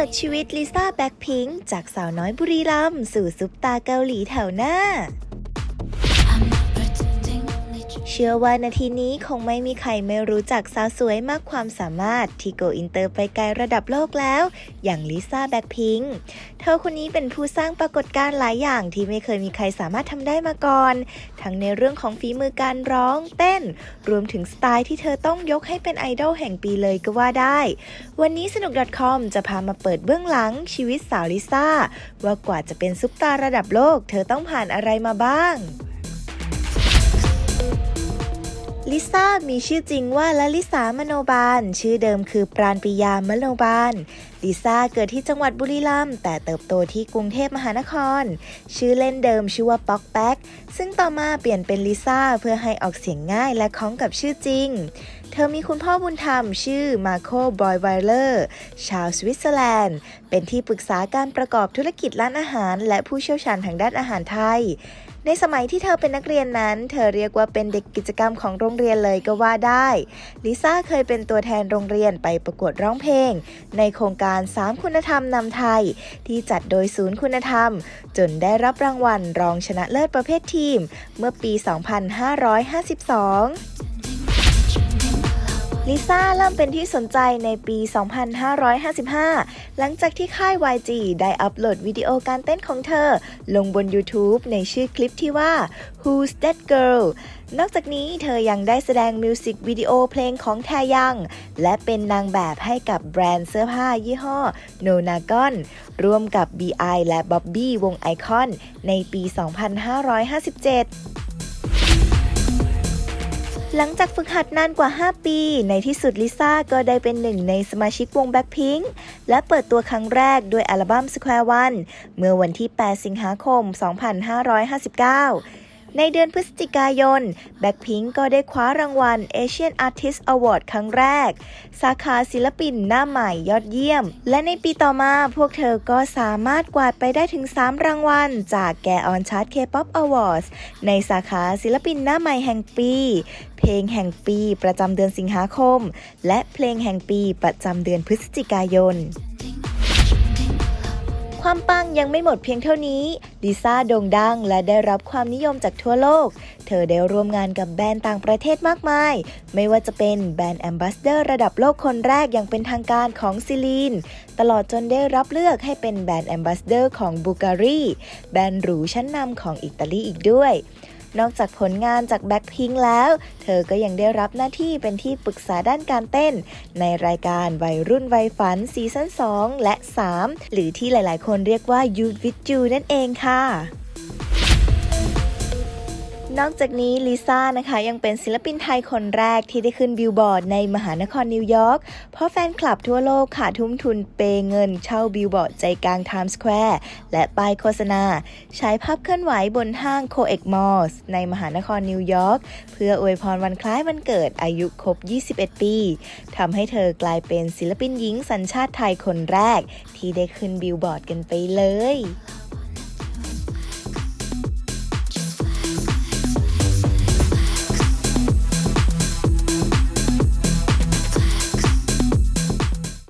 ปิดชีวิตลิซ่าแบ็คพิงจากสาวน้อยบุรีรัมย์สู่ซุปตาเกาหลีแถวหน้า เชื่อว่านาทีนี้คงไม่มีใครไม่รู้จักสาวสวยมากความสามารถ ที่โกอินเตอร์ไปไกลระดับโลกแล้ว อย่างลิซ่าแบ็คพิงเธอคนนี้เป็นผู้สร้างปรากฏการณ์หลายอย่างที่ไม่เคยมีใครสามารถทำได้มาก่อน ทั้งในเรื่องของฝีมือการร้องเต้น รวมถึงสไตล์ที่เธอต้องยกให้เป็นไอดอลแห่งปีเลยก็ว่าได้ วันนี้สนุก .com จะพามาเปิดเบื้องหลังชีวิตสาวลิซ่าว่ากว่าจะเป็นซุปตาระดับโลก เธอต้องผ่านอะไรมาบ้าง ลิซ่ามีชื่อจริงว่าลลิสามโนบาล ชื่อเดิมคือปราณปิยามโนบาล ลิซ่าเกิดที่จังหวัดบุรีรัมย์แต่เติบโตที่กรุงเทพมหานคร ชื่อเล่นเดิมชื่อว่าป๊อกแป๊ก ซึ่งต่อมาเปลี่ยนเป็นลิซ่าเพื่อให้ออกเสียงง่ายและคล้องกับชื่อจริง เธอมีคุณพ่อบุญธรรม ชื่อมาโคบอยไวเลอร์ ชาวสวิตเซอร์แลนด์ เป็นที่ปรึกษาการประกอบธุรกิจร้านอาหาร และผู้เชี่ยวชาญทางด้านอาหารไทย ในสมัยที่เธอเป็นนักเรียนนั้น เธอเรียกว่าเป็นเด็กกิจกรรมของโรงเรียนเลยก็ว่าได้ ลิซ่าเคยเป็นตัวแทนโรงเรียนไปประกวดร้องเพลง ในโครงการ 3 คุณธรรมนำไทย ที่จัดโดยศูนย์คุณธรรม จนได้รับรางวัลรองชนะเลิศประเภททีม เมื่อปี 2552 ลิซ่าเริ่มเป็นที่สนใจในปี 2555 หลังจากที่ค่าย YG ได้อัปโหลดวิดีโอการเต้นของเธอ ลงบน YouTube ในชื่อคลิปที่ว่า Who's That Girl นอกจากนี้เธอยังได้แสดงมิวสิกวิดีโอเพลงของแทยัง และเป็นนางแบบให้กับแบรนด์เสื้อผ้ายี่ห้อ No Nagon ร่วมกับ BI และ Bobby วงไอคอนในปี 2557 หลังจากฝึกหัดนานกว่า 5 ปี ในที่สุดลิซ่าก็ได้เป็นหนึ่งในสมาชิกวง Blackpink และเปิดตัวครั้งแรกด้วยอัลบั้ม Square One เมื่อวันที่ 8 สิงหาคม 2559 ในเดือนพฤศจิกายน Blackpink ก็ได้คว้ารางวัล Asian Artist Award ครั้งแรก สาขาศิลปินหน้าใหม่ยอดเยี่ยม และในปีต่อมาพวกเธอก็สามารถกวาดไปได้ถึง 3 รางวัล จากแกออนชาร์ต K-POP Awards ในสาขาศิลปินหน้าใหม่แห่งปี เพลงแห่งปีประจำเดือนสิงหาคม และเพลงแห่งปีประจำเดือนพฤศจิกายนความปังยังไม่หมดเพียงเท่านี้ ลิซ่าโด่งดังและได้รับความนิยมจากทั่วโลก เธอได้ร่วมงานกับแบรนด์ต่างประเทศมากมาย ไม่ว่าจะเป็นแบรนด์แอมบาสเดอร์ระดับโลกคนแรกอย่างเป็นทางการของซิลีน ตลอดจนได้รับเลือกให้เป็นแบรนด์แอมบาสเดอร์ของบูการีแบรนด์หรูชั้นนำของอิตาลีอีกด้วย นอกจากผลงานจากแบ็คพิงแล้ว เธอก็ยังได้รับหน้าที่เป็นที่ปรึกษาด้านการเต้น ในรายการวัยรุ่นวัยฝันซีซั่น2 และ 3 หรือที่หลายๆ คนเรียกว่า Youth with You นั่นเองค่ะ นอกจากนี้ลิซ่านะคะยังเป็นศิลปินไทยคนแรกที่ได้ขึ้นบิลบอร์ดในมหานครนิวยอร์ก เพราะแฟนคลับทั่วโลกค่ะทุ่มทุนเปเงินเช่าบิลบอร์ดใจกลางไทม์สแควร์และป้ายโฆษณา ใช้ภาพเคลื่อนไหวบนห้างโคเอกมอลส์ในมหานครนิวยอร์ก เพื่ออวยพรวันคล้ายวันเกิดอายุครบ 21 ปีทำให้เธอกลายเป็นศิลปินหญิงสัญชาติไทยคนแรก ที่ได้ขึ้นบิลบอร์ดกันไปเลย